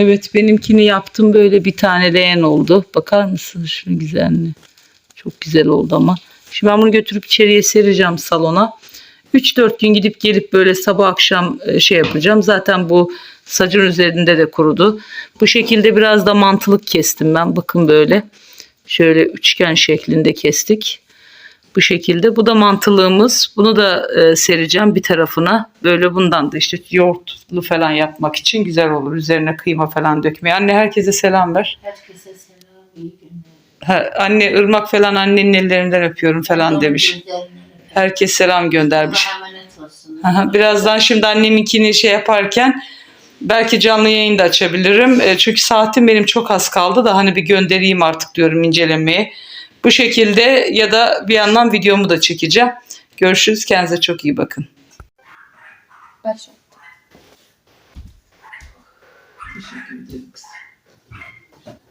Evet benimkini yaptım böyle bir tane leğen oldu. Bakar mısınız şunun güzelliğine? Çok güzel oldu ama. Şimdi ben bunu götürüp içeriye sereceğim salona. 3-4 gün gidip gelip böyle sabah akşam e, şey yapacağım. Zaten bu sacın üzerinde de kurudu. Bu şekilde biraz da mantılık kestim ben. Bakın böyle. Şöyle üçgen şeklinde kestik. Bu şekilde. Bu da mantılığımız. Bunu da e, sereceğim bir tarafına. Böyle bundan da işte yoğurtlu falan yapmak için güzel olur. Üzerine kıyma falan dökmeye. Anne herkese selam ver. Herkese selam, iyi günler. Ha, anne ırmak falan annenin ellerinden öpüyorum falan demiş. Gözlerine Herkes selam göndermiş. Aha, Birazdan şimdi anneminkini şey yaparken belki canlı yayın da açabilirim. E, Çünkü saatim benim çok az kaldı da hani bir göndereyim artık diyorum incelemeye. Bu şekilde ya da bir yandan videomu da çekeceğim. Görüşürüz. Kendinize çok iyi bakın. Başla.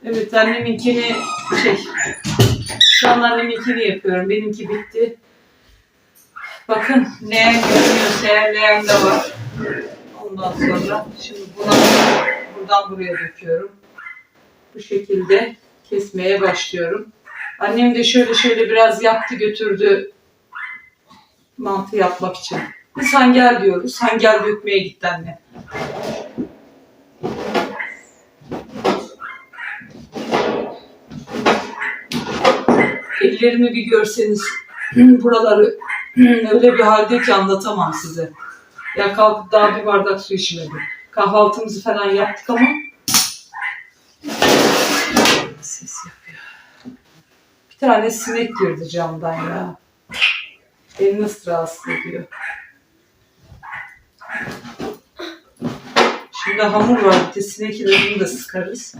Evet anneminkini şey şu an anneminkini yapıyorum. Benimki bitti. Bakın leğen görünüyorsa eğer de var. Ondan sonra şimdi buna buradan buraya döküyorum. Bu şekilde kesmeye başlıyorum. Annem de şöyle şöyle biraz yaptı götürdü mantı yapmak için. Biz hangel diyoruz. Hangel dökmeye gitti anne. Ellerimi bir görseniz buraları öyle bir halde ki anlatamam size. Ya kalkıp daha bir bardak su içmedim. Kahvaltımızı falan yaptık ama ses yapıyor. Bir tane sinek girdi camdan ya. Beni nasıl rahatsız ediyor. Şimdi hamur var. Bir de sinek ilacını sıkarız.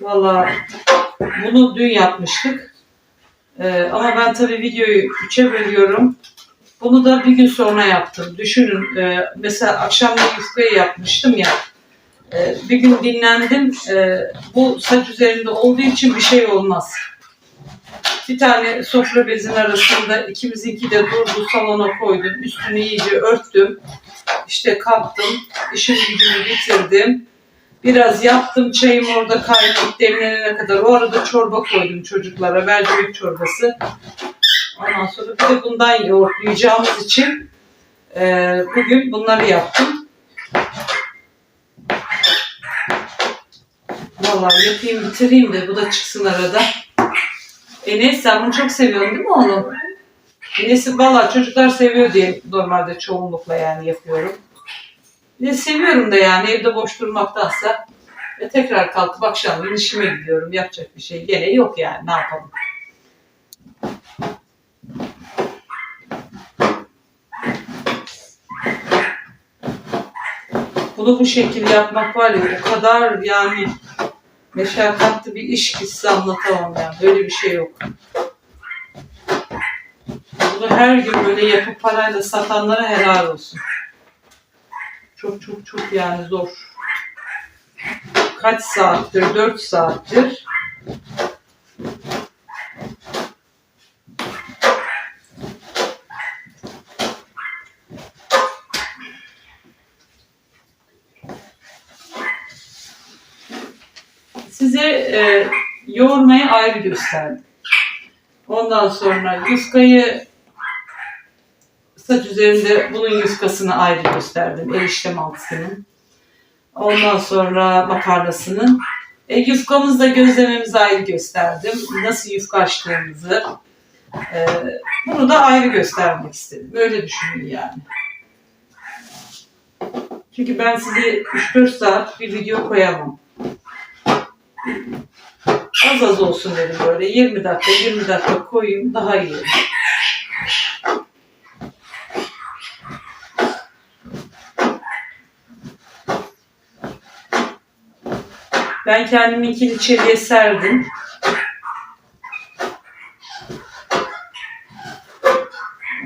Valla bunu dün yapmıştık. Ee, ama ben tabii videoyu üçe bölüyorum. Bunu da bir gün sonra yaptım. Düşünün e, mesela akşamda yufkayı yapmıştım ya. E, bir gün dinlendim. E, bu saç üzerinde olduğu için bir şey olmaz. Bir tane sofra bezin arasında ikimizinki de durdu salona koydum. Üstünü iyice örttüm. İşte kalktım. işimi gücümü bitirdim. Biraz yaptım çayım orada kaynayıp demlenene kadar. O arada çorba koydum çocuklara. Mercimek çorbası. Ondan sonra bir de bundan yoğurtlayacağımız için e, bugün bunları yaptım. Vallahi yapayım bitireyim de bu da çıksın arada. Enes sen bunu çok seviyorsun değil mi oğlum? Enes'i valla çocuklar seviyor diye normalde çoğunlukla yani yapıyorum. De seviyorum da yani evde boş durmaktansa ve tekrar kalkıp akşam işime gidiyorum. Yapacak bir şey gene yok yani ne yapalım. Bunu bu şekilde yapmak var ya o kadar yani meşakkatli bir iş ki size anlatamam yani. Böyle bir şey yok. Bunu her gün böyle yapıp parayla satanlara helal olsun. Çok çok çok yani zor. Kaç saattir? 4 saattir. Size e, yoğurmayı ayrı gösterdim. Ondan sonra yufkayı saç üzerinde bunun yufkasını ayrı gösterdim. Erişte mantısının. Ondan sonra makarnasının. E, yufkamızda gözlememizi ayrı gösterdim. Nasıl yufka açtığımızı. E, bunu da ayrı göstermek istedim. Öyle düşünün yani. Çünkü ben size 3-4 saat bir video koyamam. Az az olsun dedim böyle. 20 dakika 20 dakika koyayım daha iyi. Ben kendiminkini içeriye serdim.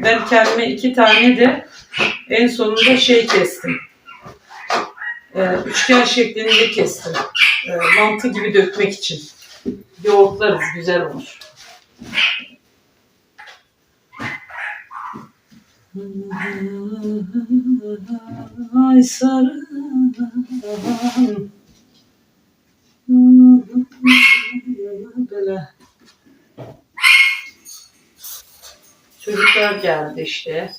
Ben kendime iki tane de en sonunda şey kestim. Ee, üçgen şeklinde kestim. Ee, mantı gibi dökmek için. Yoğurtlarız güzel olur. Ay sarı Böyle. Çocuklar geldi işte.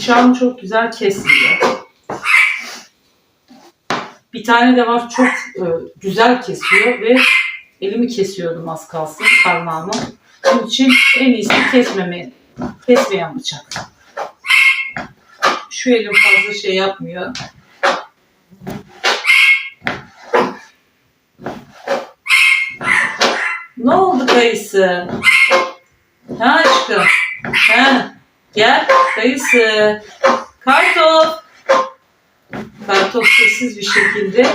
Bıçağım çok güzel kesiyor. Bir tane de var çok e, güzel kesiyor ve elimi kesiyordum az kalsın parmağımı. Onun için en iyisi kesmeme, kesmeyen bıçak. Şu elim fazla şey yapmıyor. Ne oldu kayısı? Ha aşkım? Ha? Gel kayısı. Kartof. Kartof sessiz bir şekilde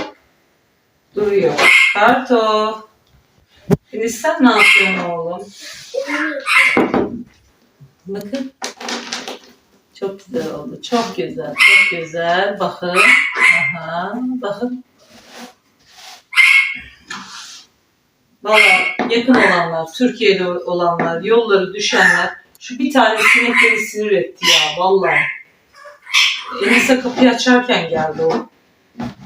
duruyor. Kartof. Deniz sen ne yapıyorsun oğlum? Bakın. Çok güzel oldu. Çok güzel. Çok güzel. Bakın. Aha. Bakın. Valla yakın olanlar, Türkiye'de olanlar, yolları düşenler şu bir tane sinek beni sinir etti ya vallahi. Enes'e kapıyı açarken geldi o.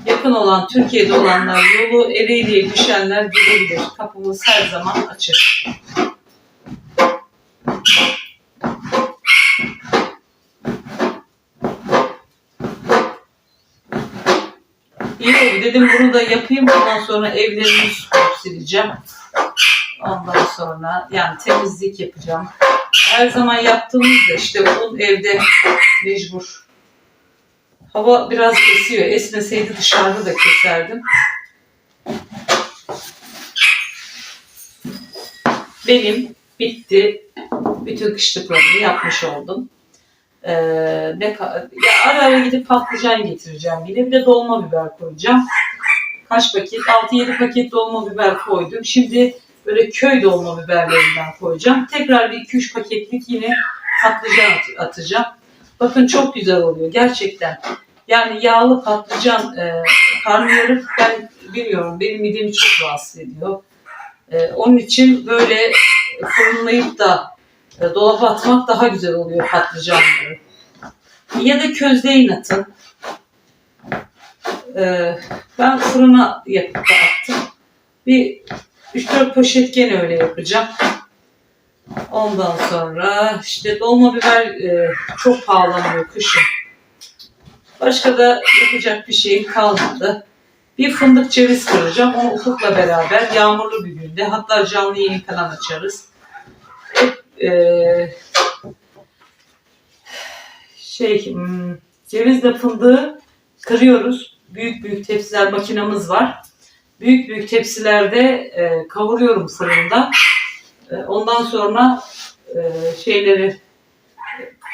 Yakın olan, Türkiye'de olanlar, yolu Ereğli'ye düşenler gidebilir. Kapımız her zaman açık. İyi oldu. Dedim bunu da yapayım. Ondan sonra evlerimi süpürüp sileceğim. Ondan sonra yani temizlik yapacağım. Her zaman yaptığımızda işte onun evde mecbur. Hava biraz esiyor. Esmeseydi dışarıda da keserdim. Benim bitti. Bütün kışlıklarımı yapmış oldum. Ee, ne ya ara ara gidip patlıcan getireceğim yine. Bir de dolma biber koyacağım. Kaç paket? 6-7 paket dolma biber koydum. Şimdi böyle köy dolma biberlerinden koyacağım. Tekrar bir 2-3 paketlik yine patlıcan at- atacağım. Bakın çok güzel oluyor gerçekten. Yani yağlı patlıcan e, karnıyarık ben bilmiyorum benim midemi çok rahatsız ediyor. E, onun için böyle fırınlayıp da e, dolaba atmak daha güzel oluyor patlıcanları. Ya da közleyin atın. E, ben fırına yapıp attım. Bir 3-4 poşet gene öyle yapacağım. Ondan sonra işte dolma biber e, çok pahalanıyor kışın. Başka da yapacak bir şey kalmadı. Bir fındık ceviz kıracağım. Onu ufukla beraber yağmurlu bir günde hatta canlı yayın falan açarız. Hep, e, şey hmm, cevizle fındığı kırıyoruz. Büyük büyük tepsiler makinamız var. Büyük büyük tepsilerde e, kavuruyorum fırında. E, ondan sonra e, şeyleri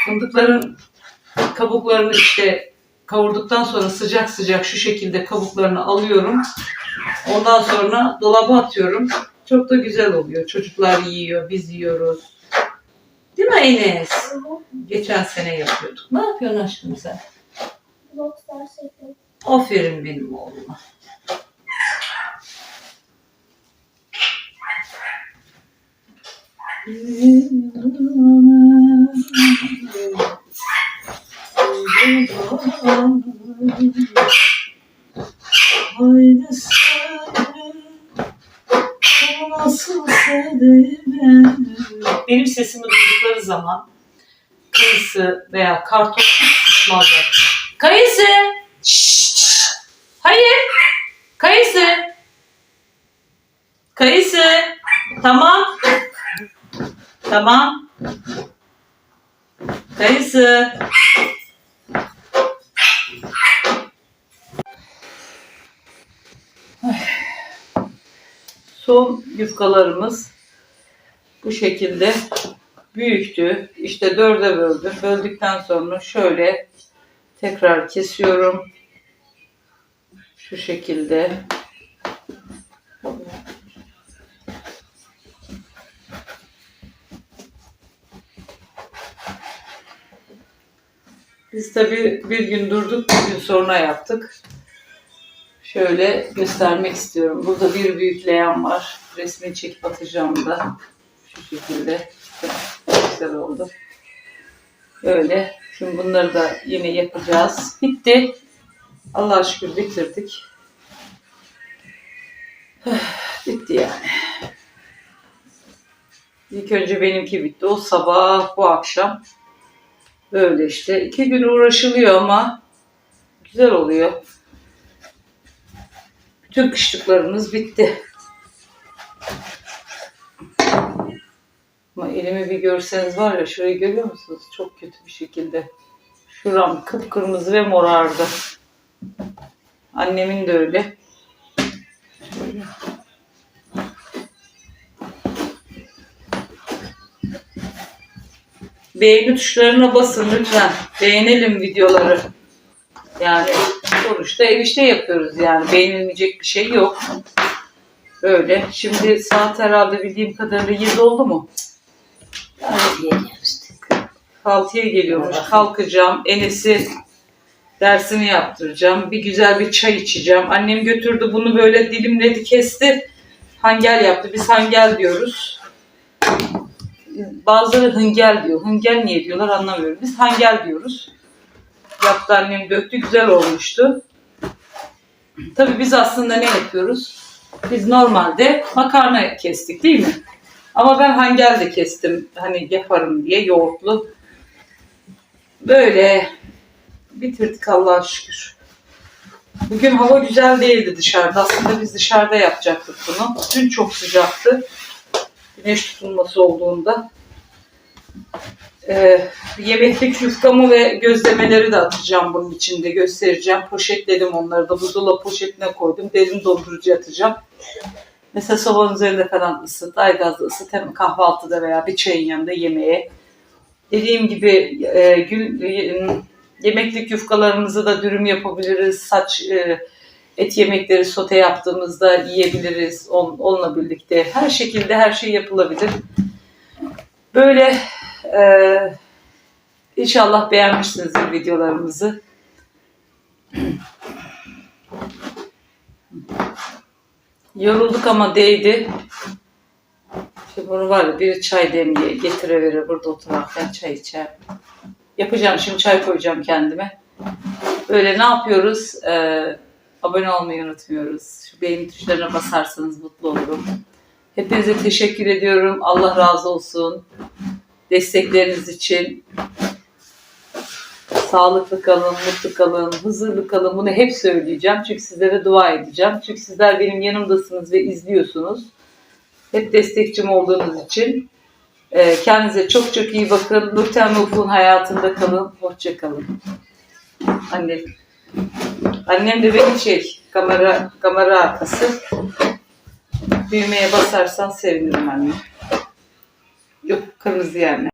fındıkların kabuklarını işte kavurduktan sonra sıcak sıcak şu şekilde kabuklarını alıyorum. Ondan sonra dolaba atıyorum. Çok da güzel oluyor. Çocuklar yiyor, biz yiyoruz. Değil mi Enes? Geçen sene yapıyorduk. Ne yapıyorsun aşkım sen? Aferin benim oğluma. Haydi nasıl. Benim sesimi duydukları zaman kayısı veya kartopu susmazlar. Kayısı! Hayır! Kayısı! Kayısı! Tamam. Tamam. Kayısı. Ay. Son yufkalarımız bu şekilde büyüktü. İşte dörde böldüm. Böldükten sonra şöyle tekrar kesiyorum. Şu şekilde. Biz tabii bir gün durduk, bir gün sonra yaptık. Şöyle göstermek istiyorum. Burada bir büyük leğen var. Resmini çekip atacağım da. Şu şekilde. Güzel oldu. Böyle. Şimdi bunları da yine yapacağız. Bitti. Allah'a şükür bitirdik. Bitti yani. İlk önce benimki bitti. O sabah, bu akşam. Böyle işte. iki gün uğraşılıyor ama güzel oluyor. Bütün kışlıklarımız bitti. Ama elimi bir görseniz var ya şurayı görüyor musunuz? Çok kötü bir şekilde. Şuram kıpkırmızı ve morardı. Annemin de öyle. Şöyle. Beğeni tuşlarına basın lütfen. Beğenelim videoları. Yani sonuçta ev işte yapıyoruz yani. Beğenilmeyecek bir şey yok. Böyle. Şimdi saat herhalde bildiğim kadarıyla 7 oldu mu? Diye gelmiştik. 6'ya geliyormuş. Kalkacağım. Enes'i dersini yaptıracağım. Bir güzel bir çay içeceğim. Annem götürdü bunu böyle dilimledi kesti. Hangel yaptı. Biz hangel diyoruz. Bazıları hıngel diyor. Hıngel niye diyorlar anlamıyorum. Biz hangel diyoruz. Yaptı annem döktü. Güzel olmuştu. Tabii biz aslında ne yapıyoruz? Biz normalde makarna kestik değil mi? Ama ben hangel de kestim. Hani yaparım diye yoğurtlu. Böyle bitirdik Allah'a şükür. Bugün hava güzel değildi dışarıda. Aslında biz dışarıda yapacaktık bunu. Dün çok sıcaktı. Güneş tutulması olduğunda. Ee, yemeklik yufkamı ve gözlemeleri de atacağım bunun içinde. Göstereceğim. Poşetledim onları da. Buzdolabı poşetine koydum. Derin dondurucuya atacağım. Mesela sobanın üzerinde falan ısıt, aygazda ısıt hem kahvaltıda veya bir çayın yanında yemeğe. Dediğim gibi e, gül, e, yemeklik yufkalarımızı da dürüm yapabiliriz. Saç e, et yemekleri sote yaptığımızda yiyebiliriz on, onunla birlikte. Her şekilde her şey yapılabilir. Böyle e, inşallah beğenmişsinizdir videolarımızı. Yorulduk ama değdi. Şimdi bunu var ya bir çay demliğe getireverir burada oturarken çay içer. Yapacağım şimdi çay koyacağım kendime. Böyle ne yapıyoruz? Ee, abone olmayı unutmuyoruz. Şu beğeni tuşlarına basarsanız mutlu olurum. Hepinize teşekkür ediyorum. Allah razı olsun. Destekleriniz için. Sağlıklı kalın, mutlu kalın, huzurlu kalın. Bunu hep söyleyeceğim. Çünkü sizlere dua edeceğim. Çünkü sizler benim yanımdasınız ve izliyorsunuz. Hep destekçim olduğunuz için. Ee, kendinize çok çok iyi bakın. Nurten Ufuk'un hayatında kalın. Hoşça kalın. Annem. Annem de benim şey, kamera, kamera arkası. Düğmeye basarsan sevinirim anne. Yok kırmızı yerine.